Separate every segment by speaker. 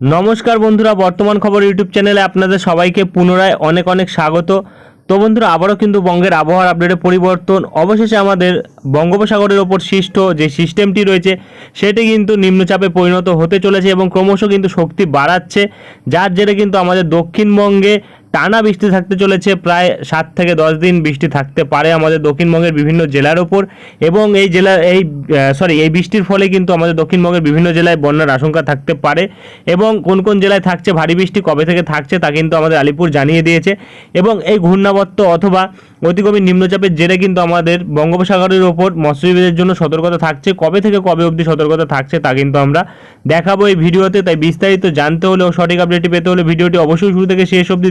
Speaker 1: নমস্কার বন্ধুরা, বর্তমান খবর ইউটিউব চ্যানেলে আপনাদের সবাইকে পুনরায় অনেক অনেক স্বাগত। তো বন্ধুরা, আবারও কিন্তু বঙ্গের আবহাওয়ার আপডেটে পরিবর্তন। অবশেষে আমাদের বঙ্গোপসাগরের ওপর সৃষ্ট যে সিস্টেমটি রয়েছে, সেটি কিন্তু নিম্নচাপে পরিণত হতে চলেছে এবং ক্রমশ কিন্তু শক্তি বাড়াচ্ছে। যার জেরে কিন্তু আমাদের দক্ষিণবঙ্গে টানা বৃষ্টি থাকতে চলেছে, প্রায় সাত থেকে দশ দিন বৃষ্টি থাকতে পারে আমাদের দক্ষিণবঙ্গের বিভিন্ন জেলার ওপর। এবং এই জেলা, এই সরি এই বৃষ্টির ফলে কিন্তু আমাদের দক্ষিণবঙ্গের বিভিন্ন জেলায় বন্যার আশঙ্কা থাকতে পারে। এবং কোন কোন জেলায় থাকছে ভারী বৃষ্টি, কবে থেকে থাকছে তা কিন্তু আমাদের আলিপুর জানিয়ে দিয়েছে। এবং এই ঘূর্ণাবর্ত অথবা অতিগভীর নিম্নচাপের জেরে কিন্তু আমাদের বঙ্গোপসাগরের ওপর মৎস্যজীবীদের জন্য সতর্কতা থাকছে। কবে থেকে কবে অবধি সতর্কতা থাকছে তা কিন্তু আমরা দেখাবো এই ভিডিওতে। তাই বিস্তারিত জানতে হলে সঠিক আপডেটটি পেতে হলে ভিডিওটি অবশ্যই শুরু থেকে শেষ অবধি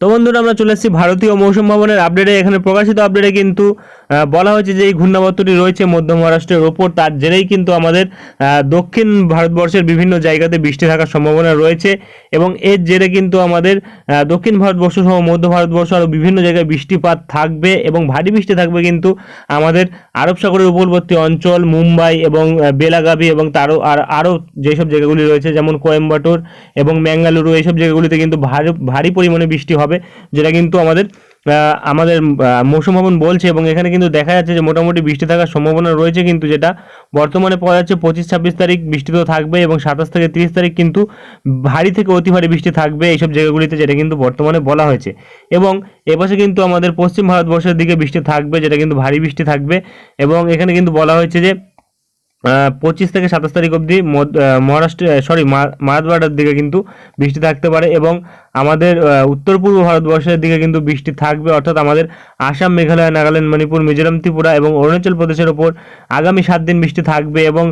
Speaker 1: তো বন্ধুরা আমরা চলে এসেছি ভারতীয় মৌসুম ভবনের আপডেটে এখানে প্রকাশিত আপডেটে কিন্তু বলা হয়েছে যে এই ঘূর্ণাবর্তটি রয়েছে মধ্য মহারাষ্ট্রের ওপর। তার জেরেই কিন্তু আমাদের দক্ষিণ ভারতবর্ষের বিভিন্ন জায়গাতে বৃষ্টি থাকার সম্ভাবনা রয়েছে এবং এর জেরে কিন্তু আমাদের দক্ষিণ ভারতবর্ষ সহ মধ্য ভারতবর্ষ আরও বিভিন্ন জায়গায় বৃষ্টিপাত থাকবে এবং ভারী বৃষ্টি থাকবে কিন্তু আমাদের আরব সাগরের উপকূলবর্তী অঞ্চল মুম্বাই এবং আহ, বেলাগাভি এবং তারও আর আরও যেসব জায়গাগুলি রয়েছে যেমন কোয়েম্বাটোর এবং ম্যাঙ্গালুরু এইসব জায়গাগুলিতে কিন্তু ভারী ভারী পরিমাণে বৃষ্টি হবে। যেটা কিন্তু আমাদের আমাদের মৌসুম ভবন বলছে এবং এখানে কিন্তু দেখা যাচ্ছে যে মোটামুটি বৃষ্টি থাকার সম্ভাবনা রয়েছে কিন্তু যেটা বর্তমানে পাওয়া যাচ্ছে পঁচিশ, ছাব্বিশ তারিখ বৃষ্টি তো থাকবে এবং সাতাশ থেকে তিরিশ তারিখ কিন্তু ভারী থেকে অতি ভারী বৃষ্টি থাকবে এইসব জায়গাগুলিতে যেটা কিন্তু বর্তমানে বলা হয়েছে। এবং এপাশে কিন্তু আমাদের পশ্চিম ভারতবর্ষের দিকে বৃষ্টি থাকবে, যেটা কিন্তু ভারী বৃষ্টি থাকবে এবং এখানে কিন্তু বলা হয়েছে যে পঁচিশ থেকে সাতাশ তারিখ অবধি মহারাষ্ট্রে সরি মারাঠওয়াড়ার দিকে কিন্তু বৃষ্টি থাকতে পারে এবং আমাদের উত্তর পূর্ব ভারতবর্ষের দিকে কিন্তু বৃষ্টি থাকবে। অর্থাৎ আমাদের আসাম, মেঘালয়, নাগাল্যান্ড, মণিপুর, মিজোরাম, ত্রিপুরা এবং অরুণাচল প্রদেশের ওপর আগামী সাত দিন বৃষ্টি থাকবে এবং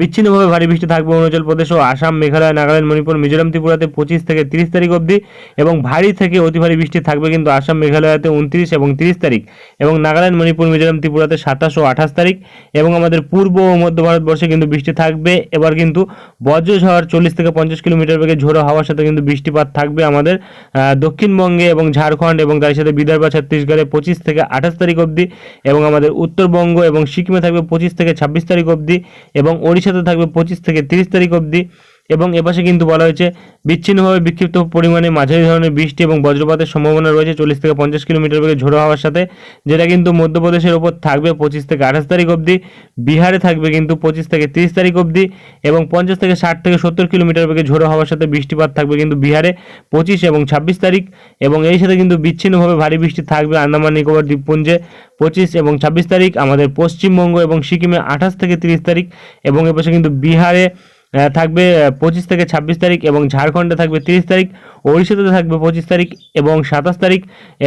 Speaker 1: বিচ্ছিন্নভাবে ভারী বৃষ্টি থাকবে অরুণাচল প্রদেশ ও আসাম, মেঘালয়, নাগাল্যান্ড, মণিপুর, মিজোরাম, ত্রিপুরাতে পঁচিশ থেকে তিরিশ তারিখ অবধি এবং ভারী থেকে অতি ভারী বৃষ্টি থাকবে কিন্তু আসাম, মেঘালয়তে উনত্রিশ এবং তিরিশ তারিখ এবং নাগাল্যান্ড, মণিপুর, মিজোরাম, ত্রিপুরাতে সাতাশ ও আঠাশ তারিখ এবং আমাদের পূর্ব ও মধ্য ভারতবর্ষে কিন্তু বৃষ্টি থাকবে। এবার কিন্তু বজ্র ঝড় চল্লিশ থেকে পঞ্চাশ কিলোমিটার বেগে ঝোড়ো হাওয়ার সাথে কিন্তু বৃষ্টিপাত থাকবে আমাদের আহ, দক্ষিণবঙ্গে এবং ঝাড়খণ্ড এবং তার সাথে বিদর্ভ ছত্তিশগড়ে পঁচিশ থেকে আঠাশ তারিখ অবধি এবং আমাদের উত্তরবঙ্গ এবং সিকিমে থাকবে পঁচিশ থেকে ছাব্বিশ তারিখ অবধি এবং ওড়িশাতে থাকবে পঁচিশ থেকে তিরিশ তারিখ অবধি। এবং এপাশে কিন্তু বলা হয়েছে, বিচ্ছিন্নভাবে বিক্ষিপ্ত পরিমাণে মাঝারি ধরনের বৃষ্টি এবং বজ্রপাতের সম্ভাবনা রয়েছে চল্লিশ থেকে পঞ্চাশ কিলোমিটার বেগে ঝোড়ো হওয়ার সাথে, যেটা কিন্তু মধ্যপ্রদেশের ওপর থাকবে পঁচিশ থেকে আঠাশ তারিখ অবধি, বিহারে থাকবে কিন্তু পঁচিশ থেকে তিরিশ তারিখ অবধি এবং পঞ্চাশ থেকে ষাট থেকে সত্তর কিলোমিটার বেগে ঝোড়ো হওয়ার সাথে বৃষ্টিপাত থাকবে কিন্তু বিহারে পঁচিশ এবং ছাব্বিশ তারিখ এবং এই সাথে কিন্তু বিচ্ছিন্নভাবে ভারী বৃষ্টি থাকবে আন্দামান নিকোবর দ্বীপপুঞ্জে পঁচিশ এবং ছাব্বিশ তারিখ, আমাদের পশ্চিমবঙ্গ এবং সিকিমে আঠাশ থেকে তিরিশ তারিখ এবং এ পাশে কিন্তু বিহারে থাকবে পঁচিশ থেকে ছাব্বিশ তারিখ এবং ঝাড়খণ্ডে থাকবে তিরিশ তারিখ, ওড়িশাতে থাকবে পঁচিশ তারিখ এবং সাতাশ তারিখ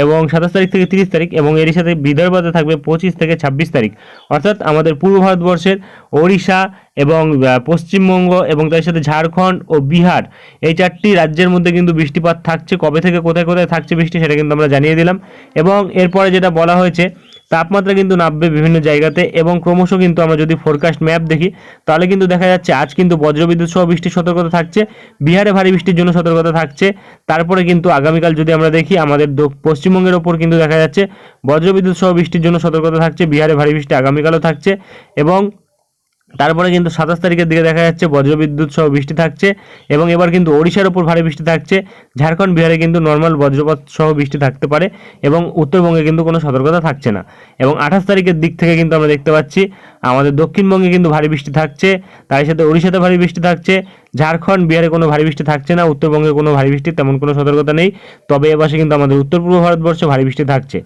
Speaker 1: এবং সাতাশ তারিখ থেকে তিরিশ তারিখ এবং এরই সাথে বিদর্ভতে থাকবে পঁচিশ থেকে ছাব্বিশ তারিখ। অর্থাৎ আমাদের পূর্ব ভারতবর্ষের ওড়িশা এবং পশ্চিমবঙ্গ এবং তার সাথে ঝাড়খণ্ড ও বিহার এই চারটি রাজ্যের মধ্যে কিন্তু বৃষ্টিপাত থাকছে। কবে থেকে কোথায় কোথায় থাকছে বৃষ্টি সেটা কিন্তু আমরা জানিয়ে দিলাম। এবং এরপরে যেটা বলা হয়েছে তাপমাত্রা কিন্তু নামবে বিভিন্ন জায়গাতে এবং ক্রমশ কিন্তু আমরা যদি ফোরকাস্ট ম্যাপ দেখি, তাহলে কিন্তু দেখা যাচ্ছে আজ কিন্তু বজ্রবিদ্যুৎ সহ বৃষ্টির সতর্কতা থাকছে, বিহারে ভারী বৃষ্টির জন্য সতর্কতা থাকছে, তারপরে কিন্তু আগামীকাল যদি আমরা দেখি আমাদের পশ্চিমবঙ্গের ওপর কিন্তু দেখা যাচ্ছে বজ্রবিদ্যুৎ সহ বৃষ্টির জন্য সতর্কতা থাকছে, বিহারে ভারী বৃষ্টি আগামীকালও থাকছে এবং তারপরে কিন্তু সাতাশ তারিখের দিকে দেখা যাচ্ছে বজ্রবিদ্যুৎ সহ বৃষ্টি থাকছে এবং এবার কিন্তু ওড়িশার ওপর ভারী বৃষ্টি থাকছে। ঝাড়খণ্ড, বিহারে কিন্তু নর্মাল বজ্রপাত সহ বৃষ্টি থাকতে পারে এবং উত্তরবঙ্গে কিন্তু কোনো সতর্কতা থাকছে না। এবং আঠাশ তারিখের দিক থেকে কিন্তু আমরা দেখতে পাচ্ছি, আমাদের দক্ষিণবঙ্গে কিন্তু ভারী বৃষ্টি থাকছে তার সাথে ওড়িশাতে ভারী বৃষ্টি থাকছে, ঝাড়খণ্ড, বিহারে কোনো ভারী বৃষ্টি থাকছে না, উত্তরবঙ্গে কোনো ভারী বৃষ্টি তেমন কোনো সতর্কতা নেই। তবে এপাশে কিন্তু আমাদের উত্তর পূর্ব ভারতবর্ষে ভারী বৃষ্টি থাকছে।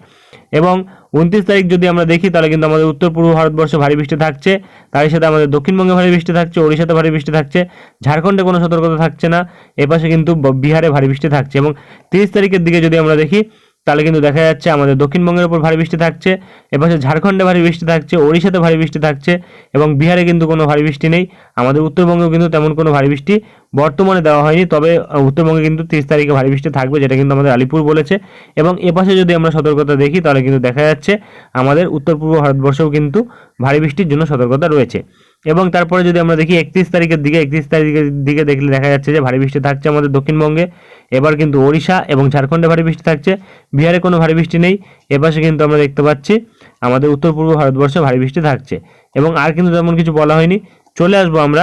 Speaker 1: এবং উনত্রিশ তারিখ যদি আমরা দেখি, তাহলে কিন্তু আমাদের উত্তর পূর্ব ভারতবর্ষে ভারী বৃষ্টি থাকছে। তার সাথে আমাদের দক্ষিণবঙ্গে ভারী বৃষ্টি থাকছে, ওড়িশাতে ভারী বৃষ্টি থাকছে, ঝাড়খণ্ডে কোনো সতর্কতা থাকছে না। এপাশে কিন্তু বিহারে ভারী বৃষ্টি থাকছে এবং তিরিশ তারিখের দিকে যদি আমরা দেখি তাহলে কিন্তু দেখা যাচ্ছে আমাদের দক্ষিণবঙ্গের উপর ভারী বৃষ্টি থাকছে, এপাশে ঝাড়খণ্ডে ভারী বৃষ্টি থাকছে, ওড়িশাতে ভারী বৃষ্টি থাকছে এবং বিহারে কিন্তু কোনো ভারী বৃষ্টি নেই। আমাদের উত্তরবঙ্গেও কিন্তু তেমন কোনো ভারী বৃষ্টি বর্তমানে দেওয়া হয়নি, তবে উত্তরবঙ্গে কিন্তু তিরিশ তারিখে ভারী বৃষ্টি থাকবে, যেটা কিন্তু আমাদের আলিপুর বলেছে। এবং এপাশে যদি আমরা সতর্কতা দেখি, তাহলে কিন্তু দেখা যাচ্ছে আমাদের উত্তর পূর্ব ভারতবর্ষেও কিন্তু ভারী বৃষ্টির জন্য সতর্কতা রয়েছে। এবং তারপরে যদি আমরা দেখি একত্রিশ তারিখের দিকে, একত্রিশ তারিখের দিকে দেখলে দেখা যাচ্ছে যে ভারী বৃষ্টি থাকছে আমাদের দক্ষিণবঙ্গে। এবার কিন্তু ওড়িশা এবং ঝাড়খণ্ডে ভারী বৃষ্টি থাকছে। বিহারে কোনো ভারী বৃষ্টি নেই। এপাশে কিন্তু আমরা দেখতে পাচ্ছি আমাদের উত্তর পূর্ব ভারতবর্ষে ভারী বৃষ্টি থাকছে। এবং আর কিন্তু তেমন কিছু বলা হয়নি। চলে আসব আমরা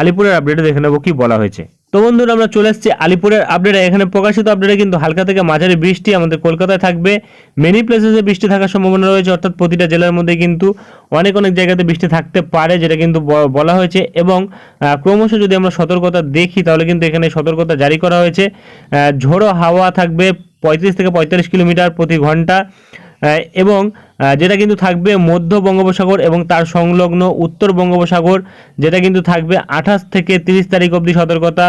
Speaker 1: আলিপুরের আপডেটে দেখে নেব কী বলা হয়েছে। তো বন্ধুরা, আমরা চলে এসেছি আলিপুরের আপডেটে এখানে প্রকাশিত আপডেটে কিন্তু হালকা থেকে মাঝারি বৃষ্টি আমাদের কলকাতায় থাকবে। মেনি প্লেসেসে বৃষ্টি থাকার সম্ভাবনা রয়েছে, অর্থাৎ প্রতিটা জেলার মধ্যে কিন্তু অনেক অনেক জায়গাতে বৃষ্টি থাকতে পারে, যেটা কিন্তু বলা হয়েছে। এবং ক্রমশ যদি আমরা সতর্কতা দেখি, তাহলে কিন্তু এখানে সতর্কতা জারি করা হয়েছে। ঝোড়ো হাওয়া থাকবে পঁয়ত্রিশ থেকে পঁয়তাল্লিশ কিলোমিটার প্রতি ঘণ্টা। এবং যেটা কিন্তু থাকবে মধ্য বঙ্গোপসাগর এবং তার সংলগ্ন উত্তর বঙ্গোপসাগর, যেটা কিন্তু থাকবে আঠাশ থেকে তিরিশ তারিখ অবধি সতর্কতা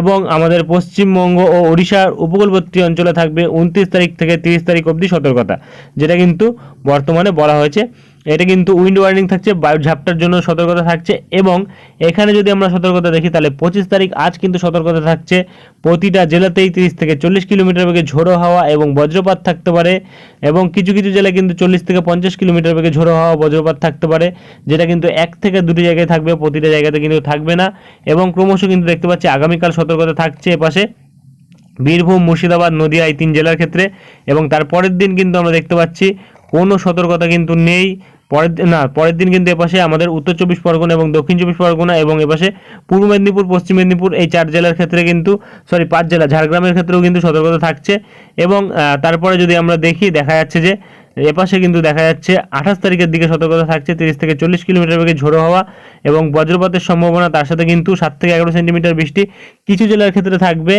Speaker 1: এবং আমাদের পশ্চিমবঙ্গ ও ওড়িশার উপকূলবর্তী অঞ্চলে থাকবে উনত্রিশ তারিখ থেকে তিরিশ তারিখ অবধি সতর্কতা, যেটা কিন্তু বর্তমানে বলা হয়েছে। এটা কিন্তু উইন্ড ওয়ার্নিং থাকছে, বায়ু ঝাপটার জন্য সতর্কতা থাকছে এবং এখানে যদি আমরা সতর্কতা দেখি, তাহলে পঁচিশ তারিখ আজ কিন্তু সতর্কতা থাকছে। প্রতিটা জেলাতেই তিরিশ থেকে চল্লিশ কিলোমিটার বেগে ঝোড়ো হাওয়া এবং বজ্রপাত থাকতে পারে এবং কিছু কিছু জেলায় কিন্তু চল্লিশ থেকে পঞ্চাশ কিলোমিটার বেগে ঝোড়ো হাওয়া, বজ্রপাত থাকতে পারে, যেটা কিন্তু এক থেকে দুটি জায়গায় থাকবে, প্রতিটা জায়গাতে কিন্তু থাকবে না এবং ক্রমশ কিন্তু দেখতে পাচ্ছি আগামীকাল সতর্কতা থাকছে এপাশে। বীরভূম, মুর্শিদাবাদ, নদিয়া এই তিন জেলার ক্ষেত্রে এবং তার পরের দিন কিন্তু আমরা দেখতে পাচ্ছি কোনো সতর্কতা কিন্তু নেই। পরের দিন না, পরের দিন কিন্তু এপাশে আমাদের উত্তর চব্বিশ পরগনা এবং দক্ষিণ চব্বিশ পরগনা এবং এপাশে পূর্ব মেদিনীপুর, পশ্চিম মেদিনীপুর এই চার জেলার ক্ষেত্রে কিন্তু সরি পাঁচ জেলা, ঝাড়গ্রামের ক্ষেত্রেও কিন্তু সতর্কতা থাকছে এবং তারপরে যদি আমরা দেখি, দেখা যাচ্ছে যে এপাশে কিন্তু দেখা যাচ্ছে আঠাশ তারিখের দিকে সতর্কতা থাকছে, তিরিশ থেকে চল্লিশ কিলোমিটার বেগে ঝোড়ো হওয়া এবং বজ্রপাতের সম্ভাবনা, তার সাথে কিন্তু সাত থেকে এগারো সেন্টিমিটার বৃষ্টি কিছু জেলার ক্ষেত্রে থাকবে,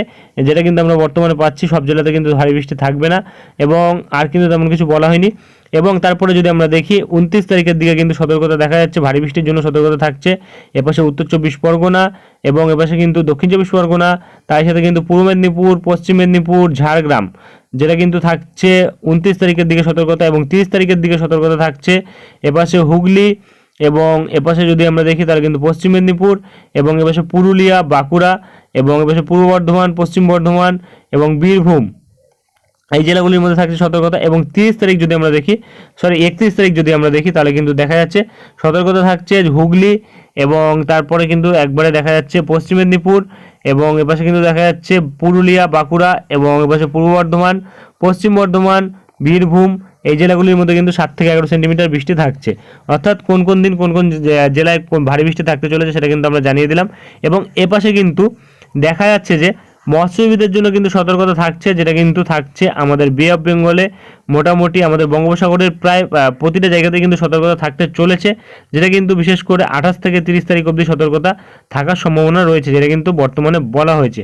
Speaker 1: যেটা কিন্তু আমরা বর্তমানে পাচ্ছি, সব জেলাতে কিন্তু ভারী বৃষ্টি থাকবে না এবং আর কিন্তু তেমন কিছু বলা হয়নি। এবং তারপরে যদি আমরা দেখি, উনত্রিশ তারিখের দিকে কিন্তু সতর্কতা দেখা যাচ্ছে, ভারী বৃষ্টির জন্য সতর্কতা থাকছে। এপাশে উত্তর চব্বিশ পরগনা এবং এপাশে কিন্তু দক্ষিণ চব্বিশ পরগনা, তার সাথে কিন্তু পূর্ব মেদিনীপুর, পশ্চিম মেদিনীপুর, ঝাড়গ্রাম, যেটা কিন্তু থাকছে উনত্রিশ তারিখের দিকে সতর্কতা এবং তিরিশ তারিখের দিকে সতর্কতা থাকছে। এপাশে হুগলি এবং এপাশে যদি আমরা দেখি, তাহলে কিন্তু পশ্চিম মেদিনীপুর এবং এপাশে পুরুলিয়া, বাঁকুড়া এবং এপাশে পূর্ব বর্ধমান, পশ্চিম বর্ধমান এবং বীরভূম। এই জেলাগুলির মধ্যে থাকছে সতর্কতা এবং তিরিশ তারিখ যদি আমরা দেখি সরি একত্রিশ তারিখ যদি আমরা দেখি, তাহলে কিন্তু দেখা যাচ্ছে সতর্কতা থাকছে হুগলি এবং তারপরে কিন্তু একবারে দেখা যাচ্ছে পশ্চিম মেদিনীপুর এবং এপাশে কিন্তু দেখা যাচ্ছে পুরুলিয়া, বাঁকুড়া এবং এপাশে পূর্ব বর্ধমান, পশ্চিম বর্ধমান, বীরভূম, এই জেলাগুলির মধ্যে কিন্তু সাত থেকে এগারো সেন্টিমিটার বৃষ্টি থাকছে। অর্থাৎ কোন কোন দিন কোন কোন জেলায় কোন ভারী বৃষ্টি থাকতে চলেছে সেটা কিন্তু আমরা জানিয়ে দিলাম এবং এপাশে কিন্তু দেখা যাচ্ছে যে মৎস্যজীবীদের জন্য কিন্তু সতর্কতা থাকছে, যেটা কিন্তু থাকছে আমাদের বে অফ বেঙ্গলে মোটামুটি আমাদের বঙ্গোপসাগরের প্রায় প্রতিটা জায়গাতে কিন্তু সতর্কতা থাকতে চলেছে, যেটা কিন্তু বিশেষ করে আঠাশ থেকে তিরিশ তারিখ অবধি সতর্কতা থাকার সম্ভাবনা রয়েছে, যেটা কিন্তু বর্তমানে বলা হয়েছে।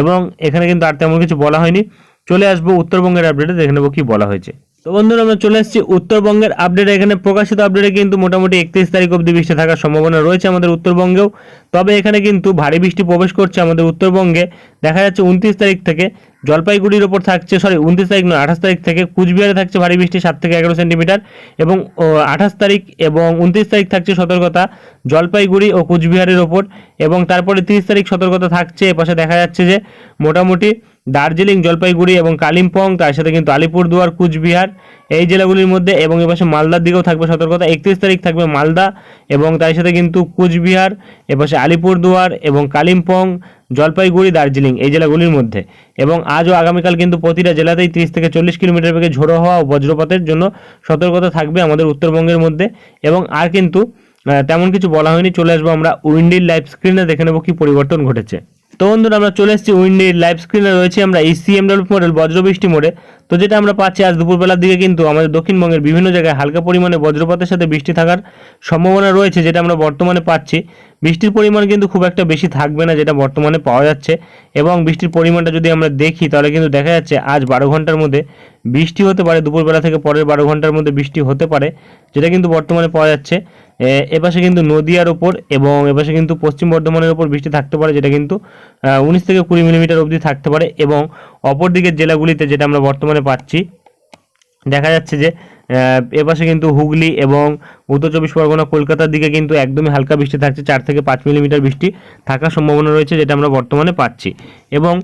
Speaker 1: এবং এখানে কিন্তু আর তেমন কিছু বলা হয়নি। চলে আসব উত্তরবঙ্গের আপডেটে দেখে নেব কি বলা হয়েছে। তো বন্ধুরা, আমরা চলে এসেছি উত্তরবঙ্গের আপডেট এখানে প্রকাশিত আপডেটে কিন্তু মোটামুটি একত্রিশ তারিখ অব্দি বৃষ্টি থাকার সম্ভাবনা রয়েছে আমাদের উত্তরবঙ্গেও। তবে এখানে কিন্তু ভারী বৃষ্টি প্রবেশ করছে আমাদের উত্তরবঙ্গে। দেখা যাচ্ছে উনত্রিশ তারিখ থেকে জলপাইগুড়ির ওপর থাকছে সরি উনত্রিশ তারিখ নয়, আঠাশ তারিখ থেকে কুচবিহারে থাকছে ভারী বৃষ্টি, সাত থেকে এগারো সেন্টিমিটার এবং আঠাশ তারিখ এবং উনত্রিশ তারিখ থাকছে সতর্কতা জলপাইগুড়ি ও কুচবিহারের ওপর এবং তারপরে তিরিশ তারিখ সতর্কতা থাকছে। এপাশে দেখা যাচ্ছে যে মোটামুটি দার্জিলিং, জলপাইগুড়ি এবং কালিম্পং, তার সাথে কিন্তু আলিপুরদুয়ার, কুচবিহার এই জেলাগুলির মধ্যে এবং এপাশে মালদার দিকেও থাকবে সতর্কতা। একত্রিশ তারিখ থাকবে মালদা এবং তার সাথে কিন্তু কুচবিহার এপাশে আলিপুরদুয়ার এবং কালিম্পং, জলপাইগুড়ি, দার্জিলিং এই জেলাগুলির মধ্যে। এবং আজ ও আগামীকাল কিন্তু প্রতিটা জেলাতেই তিরিশ থেকে চল্লিশ কিলোমিটার বেগে ঝোড়ো হওয়া ও বজ্রপাতের জন্য সতর্কতা থাকবে আমাদের উত্তরবঙ্গের মধ্যে। এবং আর কিন্তু তেমন কিছু বলা হয়নি। চলে আসব আমরা উইন্ডির লাইভ স্ক্রিনে, দেখে নেব কি পরিবর্তন ঘটেছে। তো বন্ধুরা, আমরা চলে এসেছি উইন্ডির লাইভ স্ক্রিনে। রয়েছে আমরা এই সিএমডব্লিউ মডেল বজ্রবৃষ্টি মোড়ে। তো যেটা আমরা পাচ্ছি আজ দুপুরবেলার দিকে কিন্তু আমাদের দক্ষিণবঙ্গের বিভিন্ন জায়গায় হালকা পরিমাণে বজ্রপাতের সাথে বৃষ্টি থাকার সম্ভাবনা রয়েছে, যেটা আমরা বর্তমানে পাচ্ছি। বৃষ্টির পরিমাণ কিন্তু খুব একটা বেশি থাকবে না, যেটা বর্তমানে পাওয়া যাচ্ছে। এবং বৃষ্টির পরিমাণটা যদি আমরা দেখি, তাহলে কিন্তু দেখা যাচ্ছে আজ বারো ঘণ্টার মধ্যে বৃষ্টি হতে পারে, দুপুরবেলা থেকে পরের বারো ঘণ্টার মধ্যে বৃষ্টি হতে পারে, যেটা কিন্তু বর্তমানে পাওয়া যাচ্ছে। এপাশে কিন্তু নদিয়ার ওপর এবং এপাশে কিন্তু পশ্চিম বর্ধমানের ওপর বৃষ্টি থাকতে পারে, যেটা কিন্তু উনিশ থেকে কুড়ি মিলিমিটার অবধি থাকতে পারে। এবং অপর দিকের জেলাগুলিতে, যেটা আমরা বর্তমানে বর্তমানে পাচ্ছি। দেখা যাচ্ছে যে এপাশে কিন্তু হুগলি এবং উত্তর চব্বিশ পরগনা কলকাতার দিকে কিন্তু একদমই হালকা বৃষ্টি থাকছে, চার থেকে পাঁচ মিলিমিটার বৃষ্টি থাকার সম্ভাবনা রয়েছে, যেটা আমরা বর্তমানে পাচ্ছি। এবং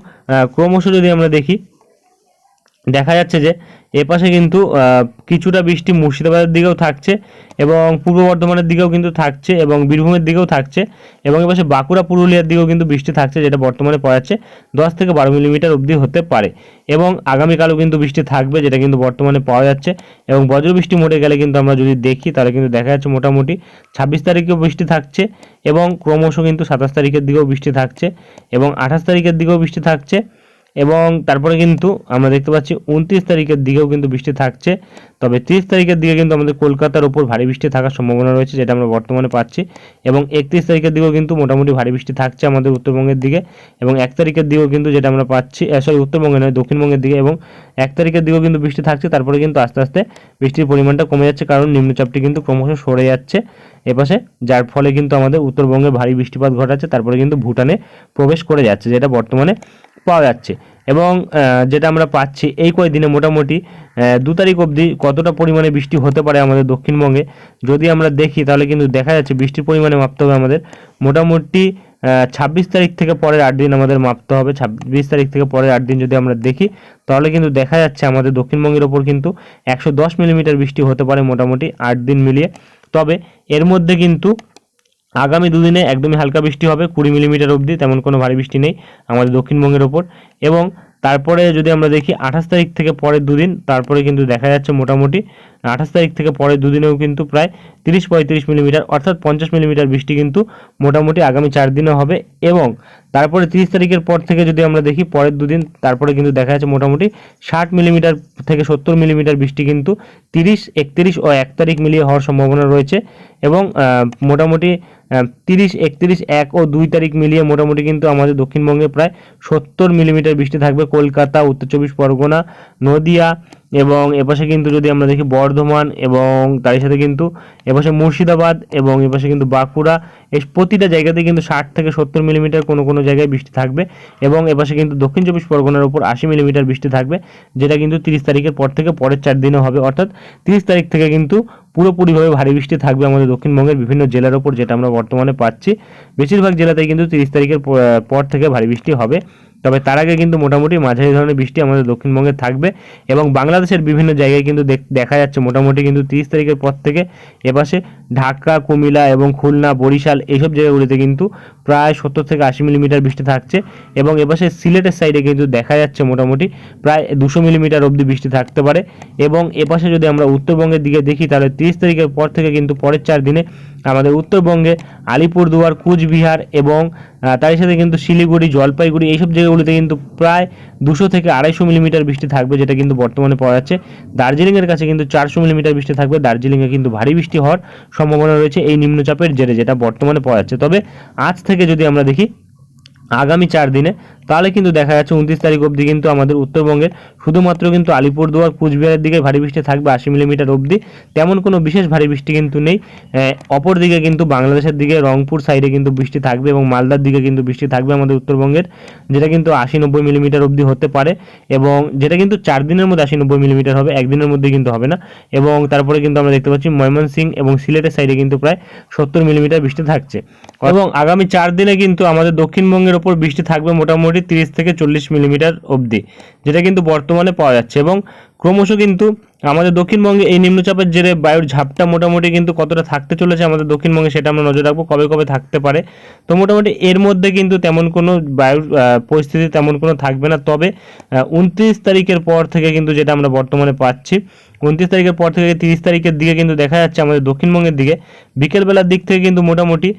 Speaker 1: ক্রমশ যদি আমরা দেখি দেখা যাচ্ছে যে এপাশে কিন্তু কিছুটা বৃষ্টি মুর্শিদাবাদের দিকেও থাকছে এবং পূর্ব বর্ধমানের দিকেও কিন্তু থাকছে এবং বীরভূমের দিকেও থাকছে এবং এপাশে বাঁকুড়া, পুরুলিয়ার দিকেও কিন্তু বৃষ্টি থাকছে যেটা বর্তমানে পাওয়া যাচ্ছে দশ থেকে বারো মিলিমিটার অবধি হতে পারে এবং আগামীকালও কিন্তু বৃষ্টি থাকবে যেটা কিন্তু বর্তমানে পাওয়া যাচ্ছে এবং বজ্রবৃষ্টি মোটে গেলে কিন্তু আমরা যদি দেখি তাহলে কিন্তু দেখা যাচ্ছে মোটামুটি ছাব্বিশ তারিখেও বৃষ্টি থাকছে এবং ক্রমশ কিন্তু সাতাশ তারিখের দিকেও বৃষ্টি থাকছে এবং আঠাশ তারিখের দিকেও বৃষ্টি থাকছে। এবং তারপরে কিন্তু আমরা দেখতে পাচ্ছি উনত্রিশ তারিখের দিকেও কিন্তু বৃষ্টি থাকছে। তবে তিরিশ তারিখের দিকে কিন্তু আমাদের কলকাতার ওপর ভারী বৃষ্টি থাকার সম্ভাবনা রয়েছে, যেটা আমরা বর্তমানে পাচ্ছি। এবং একত্রিশ তারিখের দিকেও কিন্তু মোটামুটি ভারী বৃষ্টি থাকছে আমাদের উত্তরবঙ্গের দিকে। এবং এক তারিখের দিকেও কিন্তু যেটা আমরা পাচ্ছি সরি উত্তরবঙ্গে নয়, দক্ষিণবঙ্গের দিকে। এবং এক তারিখের দিকেও কিন্তু বৃষ্টি থাকছে, তারপরে কিন্তু আস্তে আস্তে বৃষ্টির পরিমাণটা কমে যাচ্ছে, কারণ নিম্নচাপটি কিন্তু ক্রমশ সরে যাচ্ছে। এপাশে, যার ফলে কিন্তু আমাদের উত্তরবঙ্গে ভারী বৃষ্টিপাত ঘটাচ্ছে, তারপরে কিন্তু ভুটানে প্রবেশ করে যাচ্ছে, যেটা বর্তমানে পাওয়া যাচ্ছে। এবং যেটা আমরা পাচ্ছি এই কয়েকদিনে মোটামুটি দু তারিখ অবধি কতটা পরিমাণে বৃষ্টি হতে পারে আমাদের দক্ষিণবঙ্গে, যদি আমরা দেখি, তাহলে কিন্তু দেখা যাচ্ছে বৃষ্টির পরিমাণে মাপতে হবে আমাদের। মোটামুটি ছাব্বিশ তারিখ থেকে পরের আট দিন আমাদের মাপতে হবে, ছাব্বিশ তারিখ থেকে পরের আট দিন যদি আমরা দেখি, তাহলে কিন্তু দেখা যাচ্ছে আমাদের দক্ষিণবঙ্গের ওপর কিন্তু একশো দশ মিলিমিটার বৃষ্টি হতে পারে মোটামুটি আট দিন মিলিয়ে। তবে এর মধ্যে কিন্তু আগামী দুদিনে একদমই হালকা বৃষ্টি হবে, কুড়ি মিলিমিটার অবধি, তেমন কোনো ভারী বৃষ্টি নেই আমাদের দক্ষিণবঙ্গের ওপর। এবং তারপরে যদি আমরা দেখি আঠাশ তারিখ থেকে পরের দুদিন, তারপরে কিন্তু দেখা যাচ্ছে মোটামুটি আঠাশ তারিখ থেকে পরের দুদিনেও কিন্তু প্রায় তিরিশ পঁয়ত্রিশ মিলিমিটার অর্থাৎ পঞ্চাশ মিলিমিটার বৃষ্টি কিন্তু মোটামুটি আগামী চার দিনে হবে এবং তারপরে তিরিশ তারিখের পর থেকে যদি আমরা দেখি পরের দুদিন, তারপরে কিন্তু দেখা যাচ্ছে মোটামুটি ষাট মিলিমিটার থেকে সত্তর মিলিমিটার বৃষ্টি কিন্তু তিরিশ, একত্রিশ ও এক তারিখ মিলিয়ে হওয়ার সম্ভাবনা রয়েছে এবং মোটামুটি তিরিশ, একত্রিশ, এক ও দুই তারিখ মিলিয়ে মোটামুটি কিন্তু আমাদের দক্ষিণবঙ্গে প্রায় সত্তর মিলিমিটার বৃষ্টি থাকবে। কলকাতা, উত্তর চব্বিশ পরগনা, নদিয়া এবং এপাশে কিন্তু যদি আমরা দেখি বর্ধমান এবং তারই সাথে কিন্তু এপাশে মুর্শিদাবাদ এবং এপাশে কিন্তু বাঁকুড়া, এই প্রতিটা জায়গাতে কিন্তু ষাট থেকে সত্তর মিলিমিটার কোনো কোনো জায়গায় বৃষ্টি থাকবে এবং এপাশে কিন্তু দক্ষিণ চব্বিশ পরগনার উপর আশি মিলিমিটার বৃষ্টি থাকবে, যেটা কিন্তু তিরিশ তারিখের পর থেকে পরের চার দিনে হবে। অর্থাৎ তিরিশ তারিখ থেকে কিন্তু পুরোপুরিভাবে ভারী বৃষ্টি থাকবে আমাদের দক্ষিণবঙ্গের বিভিন্ন জেলার ওপর যেটা আমরা বর্তমানে পাচ্ছি। বেশিরভাগ জেলাতেই কিন্তু তিরিশ তারিখের পর থেকে ভারী বৃষ্টি হবে। তবে তার আগে কিন্তু মোটামুটি মাঝারি ধরনের বৃষ্টি আমাদের দক্ষিণবঙ্গে থাকবে এবং বাংলাদেশের বিভিন্ন জায়গায় কিন্তু দেখ- যাচ্ছে মোটামুটি কিন্তু তিরিশ তারিখের পর থেকে এপাশে ঢাকা, কুমিল্লা এবং খুলনা, বরিশাল এইসব জায়গাগুলিতে কিন্তু প্রায় সত্তর থেকে আশি মিলিমিটার বৃষ্টি থাকছে এবং এপাশে সিলেটের সাইডে কিন্তু দেখা যাচ্ছে মোটামুটি প্রায় দুশো মিলিমিটার অবধি বৃষ্টি থাকতে পারে এবং এপাশে যদি আমরা উত্তরবঙ্গের দিকে দেখি তাহলে তিরিশ তারিখের পর থেকে কিন্তু পরের চার দিনে আমাদের উত্তরবঙ্গে আলিপুরদুয়ার, কুচবিহার এবং তার সাথে কিন্তু শিলিগুড়ি, জলপাইগুড়ি এইসব জায়গাগুলিতে কিন্তু প্রায় দুশো থেকে আড়াইশো মিলিমিটার বৃষ্টি থাকবে যেটা কিন্তু বর্তমানে পাওয়া যাচ্ছে। দার্জিলিংয়ের কাছে কিন্তু চারশো মিলিমিটার বৃষ্টি থাকবে। দার্জিলিংয়ে কিন্তু ভারী বৃষ্টি হওয়ার সম্ভাবনা রয়েছে এই নিম্নচাপের জেরে, যেটা বর্তমানে পাওয়া যাচ্ছে তবে আজ থেকে যদি আমরা দেখি, আগামী চার দিনে তাহলে কিন্তু দেখা যাচ্ছে উনত্রিশ তারিখ অবধি কিন্তু আমাদের উত্তরবঙ্গের শুধুমাত্র কিন্তু আলিপুরদুয়ার কুচবিহারের দিকে ভারী বৃষ্টি থাকবে আশি মিলিমিটার অবধি। তেমন কোনো বিশেষ ভারী বৃষ্টি কিন্তু নেই। আহ, অপর দিকে কিন্তু বাংলাদেশের দিকে রংপুর সাইডে কিন্তু বৃষ্টি থাকবে এবং মালদার দিকে কিন্তু বৃষ্টি থাকবে আমাদের উত্তরবঙ্গের যেটা কিন্তু আশি নব্বই মিলিমিটার অবধি হতে পারে এবং যেটা কিন্তু চার দিনের মধ্যে আশি নব্বই মিলিমিটার হবে একদিনের মধ্যে কিন্তু হবে না। এবং তারপরে কিন্তু আমরা দেখতে পাচ্ছি ময়মনসিংহ এবং সিলেটের সাইডে কিন্তু প্রায় সত্তর মিলিমিটার বৃষ্টি থাকছে। এবং আগামী চার দিনে কিন্তু আমাদের দক্ষিণবঙ্গের ওপর বৃষ্টি থাকবে মোটামুটি। তিরিশ থেকে চল্লিশ মিলিমিটার অবধি। যেটা কিন্তু বর্তমানে পাওয়া যাচ্ছে। এবং ক্রমশ কিন্তু আমাদের দক্ষিণবঙ্গে এই নিম্নচাপের জেরে বায়ুর ঝাপটা মোটামুটি কিন্তু কতটা থাকতে চলেছে আমাদের দক্ষিণবঙ্গে সেটা আমরা নজর রাখব, কবে কবে থাকতে পারে। তো মোটামুটি এর মধ্যে কিন্তু তেমন কোনো বায়ুর পরিস্থিতি তেমন কোনো থাকবে না। তবে উনত্রিশ তারিখের পর থেকে কিন্তু যেটা আমরা বর্তমানে পাচ্ছি, উনত্রিশ তারিখের পর থেকে তিরিশ তারিখের দিকে কিন্তু দেখা যাচ্ছে আমাদের দক্ষিণবঙ্গের দিকে, বিকেলবেলার দিক থেকে কিন্তু মোটামুটি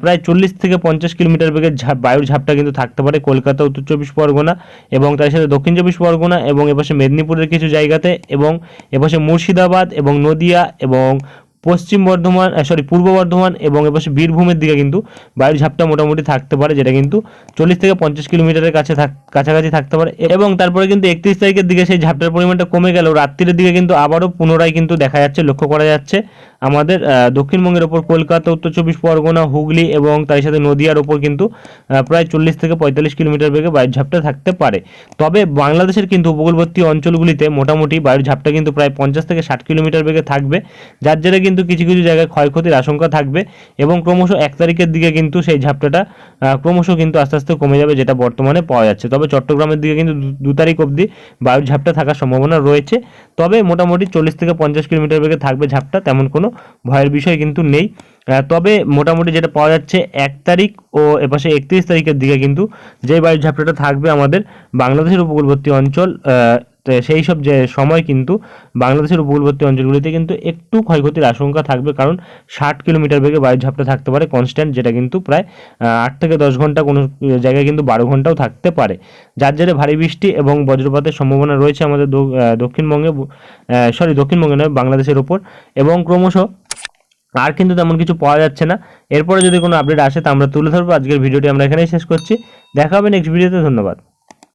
Speaker 1: প্রায় চল্লিশ থেকে পঞ্চাশ কিলোমিটার বেগের বায়ুর ঝাপটা কিন্তু থাকতে পারে। কলকাতা, উত্তর চব্বিশ পরগনা এবং তার সাথে দক্ষিণ চব্বিশ পরগনা এবং এপাশে মেদিনীপুরের কিছু জায়গাতে এবং এপাশে মুর্শিদাবাদ এবং নদিয়া এবং পশ্চিম বর্ধমান সরি পূর্ব বর্ধমান এবং এপাশে বীরভূমের দিকে কিন্তু বায়ুর ঝাপটা মোটামুটি থাকতে পারে, যেটা কিন্তু চল্লিশ থেকে পঞ্চাশ কিলোমিটারের কাছে কাছাকাছি থাকতে পারে। এবং তারপরে কিন্তু একত্রিশ তারিখের দিকে সেই ঝাপটার পরিমাণটা কমে গেল। রাত্রির দিকে কিন্তু আবারও পুনরায় কিন্তু দেখা যাচ্ছে, লক্ষ্য করা যাচ্ছে। আমাদের দক্ষিণবঙ্গের ওপর কলকাতা, উত্তর চব্বিশ পরগনা, হুগলি এবং তার সাথে নদিয়ার ওপর কিন্তু প্রায় চল্লিশ থেকে পঁয়তাল্লিশ কিলোমিটার বেগে বায়ুর ঝাপটা থাকতে পারে। তবে বাংলাদেশের কিন্তু উপকূলবর্তী অঞ্চলগুলিতে মোটামুটি বায়ুর ঝাপটা কিন্তু প্রায় পঞ্চাশ থেকে ষাট কিলোমিটার বেগে থাকবে, যার জেরে কিন্তু কিছু কিছু জায়গায় ক্ষয়ক্ষতির আশঙ্কা থাকবে এবং ক্রমশ এক তারিখের দিকে কিন্তু সেই ঝাপটাটা ক্রমশ কিন্তু আস্তে আস্তে কমে যাবে যেটা বর্তমানে পাওয়া যাচ্ছে। তবে চট্টগ্রামের দিকে কিন্তু দু- তারিখ অবধি বায়ুর ঝাপটা থাকার সম্ভাবনা রয়েছে। তবে মোটামুটি চল্লিশ থেকে পঞ্চাশ কিলোমিটার বেগে থাকবে ঝাপটা, তেমন কোনো ভয়ের বিষয় কিন্তু নেই। তবে মোটামুটি যেটা পাওয়া যাচ্ছে, এক তারিখ ও এপাশে একত্রিশ তারিখের দিকে কিন্তু যে বায়ু ঝাপটাটা থাকবে আমাদের বাংলাদেশের উপকূলবর্তী অঞ্চল সেই সব যে সময় কিন্তু বাংলাদেশের উপকূলবর্তী অঞ্চলগুলিতে কিন্তু একটু ক্ষয়ক্ষতির আশঙ্কা থাকবে, কারণ ষাট কিলোমিটার বেগে বায়ুর ঝাপটা থাকতে পারে কনস্ট্যান্ট যেটা কিন্তু প্রায় আট থেকে দশ ঘণ্টা কোনো জায়গায় কিন্তু বারো ঘন্টাও থাকতে পারে। যার জেরে ভারী বৃষ্টি এবং বজ্রপাতের সম্ভাবনা রয়েছে আমাদের দক্ষিণবঙ্গে সরি দক্ষিণবঙ্গে নয়, বাংলাদেশের ওপর। এবং ক্রমশ আর কিন্তু তেমন কিছু পাওয়া যাচ্ছে না। এরপরে যদি কোনো আপডেট আসে তা আমরা তুলে ধরবো। আজকের ভিডিওটি আমরা এখানেই শেষ করছি। দেখা হবে নেক্সট ভিডিওতে ধন্যবাদ।